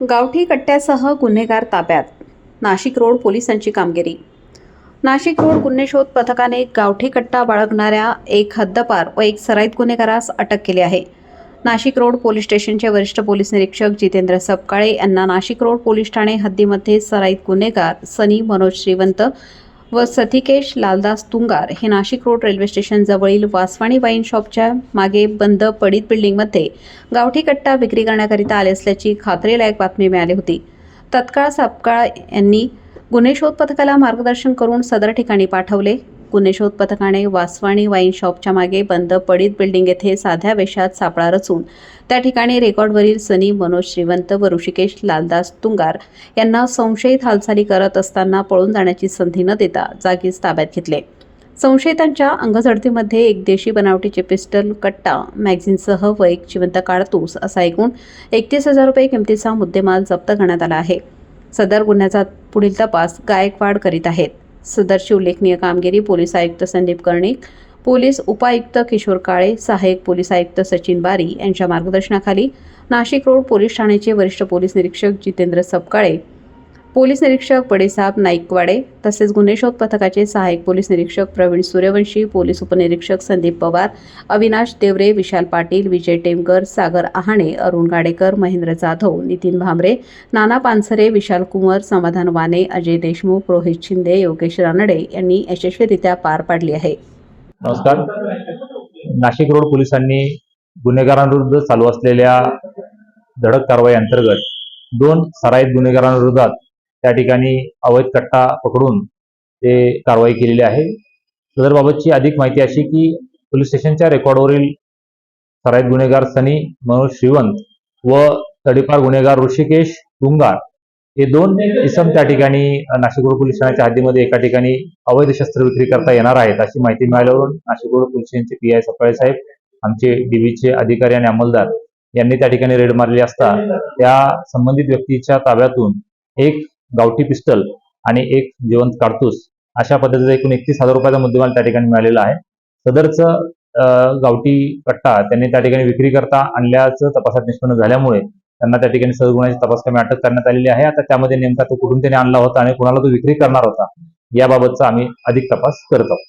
गावठी कट्ट्यासह गुन्हेगार ताब्यात. नाशिक रोड पोलिसांची कामगिरी. नाशिक रोड गुन्हे शोध पथकाने गावठी कट्टा बाळगणाऱ्या एक हद्दपार व एक सराईत गुन्हेगारास अटक केली आहे. नाशिक रोड पोलीस स्टेशनचे वरिष्ठ पोलीस निरीक्षक जितेंद्र सपकाळे यांना नाशिक रोड पोलीस ठाणे हद्दीमध्ये सराईत गुन्हेगार सनी मनोज श्रीवंत व सथिकेश लालदास तुंगार हे नाशिक रोड रेल्वे स्टेशन जवळील वासवाणी वाईन शॉपच्या मागे बंद पडीत बिल्डिंगमध्ये गावठी कट्टा विक्री करण्याकरिता आले असल्याची खात्रीलायक बातमी मिळाली होती. तत्काळ सापकाळ यांनी गुन्हे शोध पथकाला मार्गदर्शन करून सदर ठिकाणी पाठवले. गुन्हे शोध पथकाने वासवाणी वाईन शॉपच्या मागे बंद पडीत बिल्डिंग येथे साध्या वेशात सापळा रचून त्या ठिकाणी रेकॉर्डवरील सनी मनोज श्रीवंत व ऋषिकेश लालदास तुंगार यांना संशयित हालचाली करत असताना पळून जाण्याची संधी न देता जागीच ताब्यात घेतले. संशयितांच्या अंगझडतीमध्ये एक देशी बनावटीचे पिस्टल कट्टा मॅगझिनसह व एक जिवंत काडतूस असा एकूण एकतीस हजार रुपये किमतीचा मुद्देमाल जप्त करण्यात आला आहे. सदर गुन्ह्याचा पुढील तपास गायकवाड करीत आहेत. सदरची उल्लेखनीय कामगिरी पोलीस आयुक्त संदीप कर्णिक पोलीस उपायुक्त किशोर काळे सहाय्यक पोलीस आयुक्त सचिन बारी यांच्या मार्गदर्शनाखाली नाशिक रोड पोलीस ठाण्याचे वरिष्ठ पोलीस निरीक्षक जितेंद्र सपकाळे पोलीस निरीक्षक बडेसाहेब नाईकवाडे तसेच गुन्हे शोध पथकाचे सहाय्यक पोलीस निरीक्षक प्रवीण सूर्यवंशी पोलीस उपनिरीक्षक संदीप पवार अविनाश देवरे विशाल पाटील विजय टेमकर सागर आहाणे अरुण गाडेकर महेंद्र जाधव नितीन भांबरे नाना पानसरे विशाल कुंवर समाधान वाने अजय देशमुख रोहित शिंदे योगेश रानडे यांनी यशस्वीरित्या पार पाडली आहे. नमस्कार. नाशिक रोड पोलिसांनी गुन्हेगारांविरुद्ध चालू असलेल्या धडक कारवाई अंतर्गत दोन सराईत गुन्हेगारांविरोधात त्या ठिकाणी अवैध कट्टा पकडून ते कारवाई केलेली आहे. सदरबाबतची अधिक माहिती अशी की पोलीस स्टेशनच्या रेकॉर्डवरील सराईत गुन्हेगार सनी मनोज श्रीवंत व तडीपार गुन्हेगार ऋषिकेश तुंगार हे दोन इसम त्या ठिकाणी नाशिक रोड पोलीस ठाण्याच्या हद्दीमध्ये एका ठिकाणी अवैध शस्त्र विक्री करता येणार आहेत अशी माहिती मिळाल्यावरून नाशिक रोड पोलीस स्टेशनचे पी आय सकाळे साहेब आमचे डीबीचे अधिकारी आणि अंमलदार यांनी त्या ठिकाणी रेड मारली असता त्या संबंधित व्यक्तीच्या ताब्यातून एक गावठी पिस्टल आणि एक जिवंत काडतूस अशा पद्धतीचा एकूण एकतीस हजार रुपयाचा मुद्देमाल त्या ठिकाणी मिळालेला आहे. सदरचं गावठी कट्टा त्यांनी त्या ठिकाणी विक्री करता आणल्याचं तपासात निष्पन्न झाल्यामुळे त्यांना त्या ठिकाणी सहज गुन्ह्याची तपास कमी अटक करण्यात आलेली आहे. आता त्यामध्ये नेमका तो कुठून त्याने आणला होता आणि कुणाला तो विक्री करणार होता याबाबतचा आम्ही अधिक तपास करत आहोत.